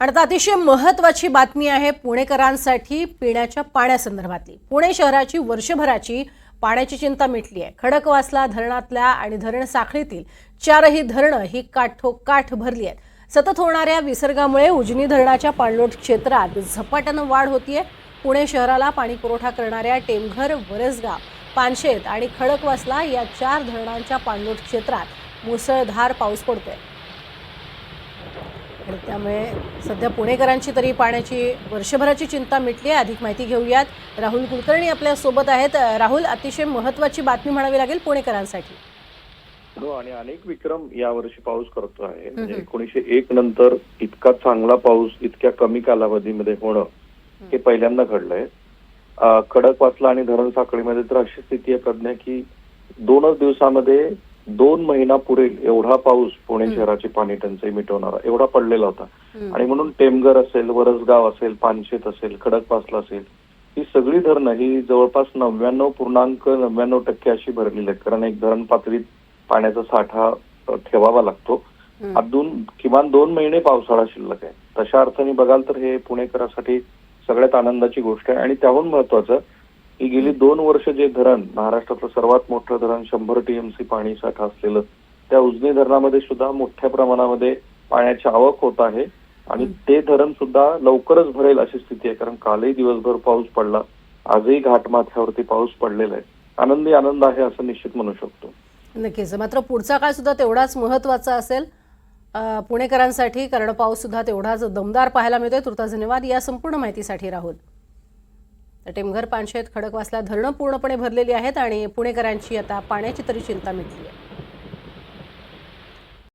आणि आता अतिशय महत्वाची बातमी आहे पुणेकरांसाठी पिण्याच्या पाण्यासंदर्भातली. पुणे शहराची वर्षभराची पाण्याची चिंता मिटली आहे. खडकवासला धरणातल्या आणि धरण साखळीतील चारही धरणं ही काठोकाठ भरली आहेत. सतत होणाऱ्या विसर्गामुळे उजनी धरणाच्या पाणलोट क्षेत्रात झपाट्यानं वाढ होतीये. पुणे शहराला पाणी पुरवठा करणाऱ्या टेमघर वरसगाव पानशेत आणि खडकवासला या चार धरणांच्या पाणलोट क्षेत्रात मुसळधार पाऊस पडतोय. आणि त्यामुळे सध्या पुणेकरांची तरी पाण्याची वर्षभराची चिंता मिटली आहे. अधिक माहिती घेऊयात. राहुल कुलकर्णी आपल्यासोबत आहेत. राहुल अतिशय महत्वाची बातमी म्हणावी लागेल पुणेकरांसाठी. हो आणि अनेक विक्रम यावर्षी पाऊस करतो आहे. म्हणजे एकोणीशे एक नंतर इतका चांगला पाऊस इतक्या कमी कालावधीमध्ये होणं हे पहिल्यांदा घडलंय. खडकवासला आणि धरण साखळीमध्ये तर अशी स्थिती आहे. प्रज्ञा की दोनच दिवसामध्ये दोन महिना पुरेल एवढा पाऊस पुणे शहराची पाणी टंचाई मिटवणारा एवढा पडलेला होता. आणि म्हणून टेमघर असेल वरसगाव असेल पानशेत असेल खडकवासला असेल ही सगळी धरणं ही जवळपास नव्याण्णव पूर्णांक नव्याण्णव टक्के अशी भरलेली आहेत. कारण एक धरण पातळीत पाण्याचा साठा ठेवावा लागतो. अजून किमान दोन महिने पावसाळा शिल्लक आहे. तशा अर्थाने बघाल तर हे पुणेकरांसाठी सगळ्यात आनंदाची गोष्ट आहे. आणि त्याहून महत्वाचं की गेली दोन वर्ष जे धरण महाराष्ट्रातलं सर्वात मोठं धरण शंभर टीएमसी पाणी साठा असलेलं त्या उजनी धरणामध्ये सुद्धा मोठ्या प्रमाणामध्ये पाण्याची आवक होत आहे. आणि ते धरण सुद्धा लवकरच भरेल अशी स्थिती आहे. कारण कालही दिवसभर पाऊस पडला. आजही घाटमाथ्यावरती पाऊस पडलेला आहे. आनंदी आनंद आहे असं निश्चित म्हणू शकतो. नक्कीच. मात्र पुढचा काळ सुद्धा तेवढाच महत्त्वाचा असेल. पुणेकरांसाठी कारण पाऊस सुद्धा तेवढाच दमदार पाहायला मिळतोय. तुर्तास धन्यवाद. या संपूर्ण माहितीसाठी राहुल. टेमघर पानशेत खडकवासला धरणं पूर्णपणे भरलेली आहेत आणि पुणेकरांची आता पाण्याची तरी चिंता मिटली आहे.